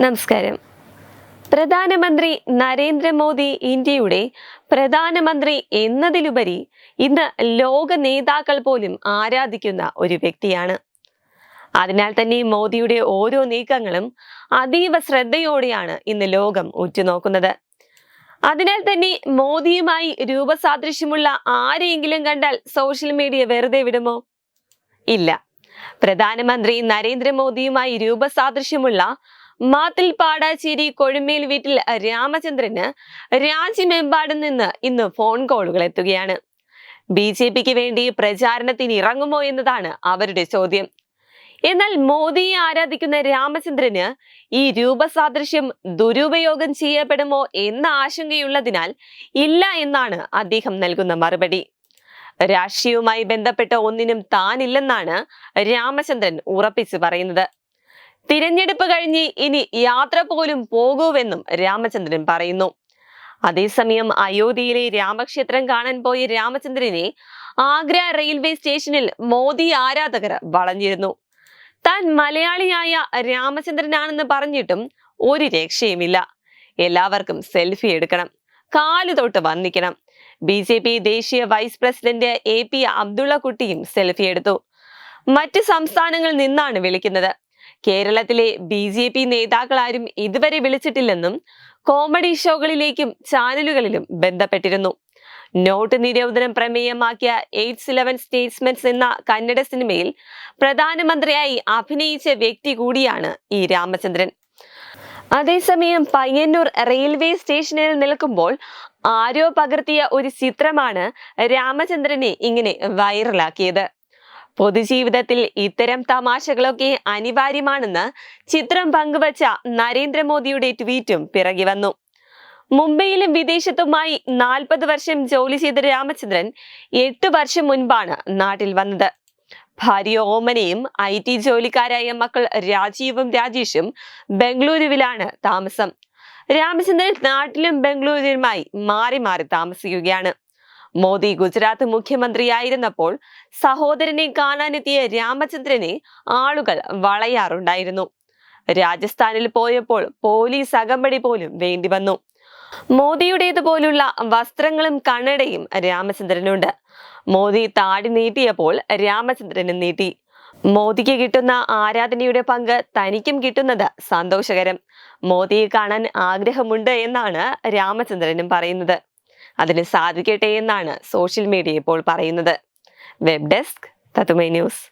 നമസ്കാരം. പ്രധാനമന്ത്രി നരേന്ദ്രമോദി ഇന്ത്യയുടെ പ്രധാനമന്ത്രി എന്നതിലുപരി ഇന്ന് ലോക നേതാക്കൾ പോലും ആരാധിക്കുന്ന ഒരു വ്യക്തിയാണ്. അതിനാൽ തന്നെ മോദിയുടെ ഓരോ നീക്കങ്ങളും അതീവ ശ്രദ്ധയോടെയാണ് ഇന്ന് ലോകം ഉറ്റുനോക്കുന്നത്. അതിനാൽ തന്നെ മോദിയുമായി രൂപസാദൃശ്യമുള്ള ആരെയെങ്കിലും കണ്ടാൽ സോഷ്യൽ മീഡിയ വെറുതെ വിടുമോ? ഇല്ല. പ്രധാനമന്ത്രി നരേന്ദ്രമോദിയുമായി രൂപസാദൃശ്യമുള്ള മാത്തിൽ പാടാച്ചേരി കൊഴുമേൽ വീട്ടിൽ രാമചന്ദ്രന് രാജ്യമെമ്പാടും നിന്ന് ഇന്ന് ഫോൺ കോളുകൾ എത്തുകയാണ്. ബി ജെ പിക്ക് വേണ്ടി പ്രചാരണത്തിന് ഇറങ്ങുമോ എന്നതാണ് അവരുടെ ചോദ്യം. എന്നാൽ മോദിയെ ആരാധിക്കുന്ന രാമചന്ദ്രന് ഈ രൂപസാദൃശ്യം ദുരുപയോഗം ചെയ്യപ്പെടുമോ എന്ന ആശങ്കയുള്ളതിനാൽ ഇല്ല എന്നാണ് അദ്ദേഹം നൽകുന്ന മറുപടി. രാഷ്ട്രീയവുമായി ബന്ധപ്പെട്ട ഒന്നിനും താനില്ലെന്നാണ് രാമചന്ദ്രൻ ഉറപ്പിച്ചു പറയുന്നത്. തിരഞ്ഞെടുപ്പ് കഴിഞ്ഞ് ഇനി യാത്ര പോലും പോകൂവെന്നും രാമചന്ദ്രൻ പറയുന്നു. അതേസമയം അയോധ്യയിലെ രാമക്ഷേത്രം കാണാൻ പോയ രാമചന്ദ്രനെ ആഗ്ര റെയിൽവേ സ്റ്റേഷനിൽ മോദി ആരാധകർ വളഞ്ഞിരുന്നു. താൻ മലയാളിയായ രാമചന്ദ്രനാണെന്ന് പറഞ്ഞിട്ടും ഒരു രക്ഷയുമില്ല. എല്ലാവർക്കും സെൽഫി എടുക്കണം. കാൽ തൊട്ട് വന്നിക്കണം ബി ജെ പി ദേശീയ vice president A P Abdullah കുട്ടിയും സെൽഫി എടുത്തു. മറ്റ് സംസ്ഥാനങ്ങളിൽ നിന്നാണ് വിളിക്കുന്നത്. കേരളത്തിലെ ബി ജെ പി നേതാക്കളാരും ഇതുവരെ വിളിച്ചിട്ടില്ലെന്നും കോമഡി ഷോകളിലേക്കും ചാനലുകളിലും ബന്ധപ്പെട്ടിരുന്നു. നോട്ട് നിരോധനം പ്രമേയമാക്കിയ എയ്റ്റ്സ് ഇലവൻ സ്റ്റേറ്റ്സ്മെന്റ്സ് എന്ന കന്നഡ സിനിമയിൽ പ്രധാനമന്ത്രിയായി അഭിനയിച്ച വ്യക്തി കൂടിയാണ് ഈ രാമചന്ദ്രൻ. അതേസമയം പയ്യന്നൂർ റെയിൽവേ സ്റ്റേഷനിൽ നിൽക്കുമ്പോൾ ആരോ പകർത്തിയ ഒരു ചിത്രമാണ് രാമചന്ദ്രനെ ഇങ്ങനെ വൈറലാക്കിയത്. പൊതുജീവിതത്തിൽ ഇത്തരം തമാശകളൊക്കെ അനിവാര്യമാണെന്ന് ചിത്രം പങ്കുവച്ച നരേന്ദ്രമോദിയുടെ ട്വീറ്റും പിറകി വന്നു. മുംബൈയിലും വിദേശത്തുമായി നാൽപ്പത് വർഷം ജോലി ചെയ്ത രാമചന്ദ്രൻ എട്ട് വർഷം മുൻപാണ് നാട്ടിൽ വന്നത്. ഭാര്യ ഓമനയും ഐ ടി ജോലിക്കാരായ മക്കൾ രാജീവും രാജേഷും ബംഗളൂരുവിലാണ് താമസം. രാമചന്ദ്രൻ നാട്ടിലും ബംഗളൂരുമായി മാറി മാറി താമസിക്കുകയാണ്. മോദി ഗുജറാത്ത് മുഖ്യമന്ത്രിയായിരുന്നപ്പോൾ സഹോദരനെ കാണാനെത്തിയ രാമചന്ദ്രനെ ആളുകൾ വളയാറുണ്ടായിരുന്നു. രാജസ്ഥാനിൽ പോയപ്പോൾ പോലീസ് അകമ്പടി പോലും വേണ്ടി വന്നു. മോദിയുടേതുപോലുള്ള വസ്ത്രങ്ങളും കണ്ണടയും രാമചന്ദ്രനുണ്ട്. മോദി താടി നീട്ടിയപ്പോൾ രാമചന്ദ്രനും നീട്ടി. മോദിക്ക് കിട്ടുന്ന ആരാധനയുടെ പങ്ക് തനിക്കും കിട്ടുന്നത് സന്തോഷകരം. മോദിയെ കാണാൻ ആഗ്രഹമുണ്ട് എന്നാണ് രാമചന്ദ്രനും പറയുന്നത്. അതിന് സാധിക്കട്ടെ എന്നാണ് സോഷ്യൽ മീഡിയ ഇപ്പോൾ പറയുന്നത്. വെബ് ഡെസ്ക് തത്തുമൈ ന്യൂസ്.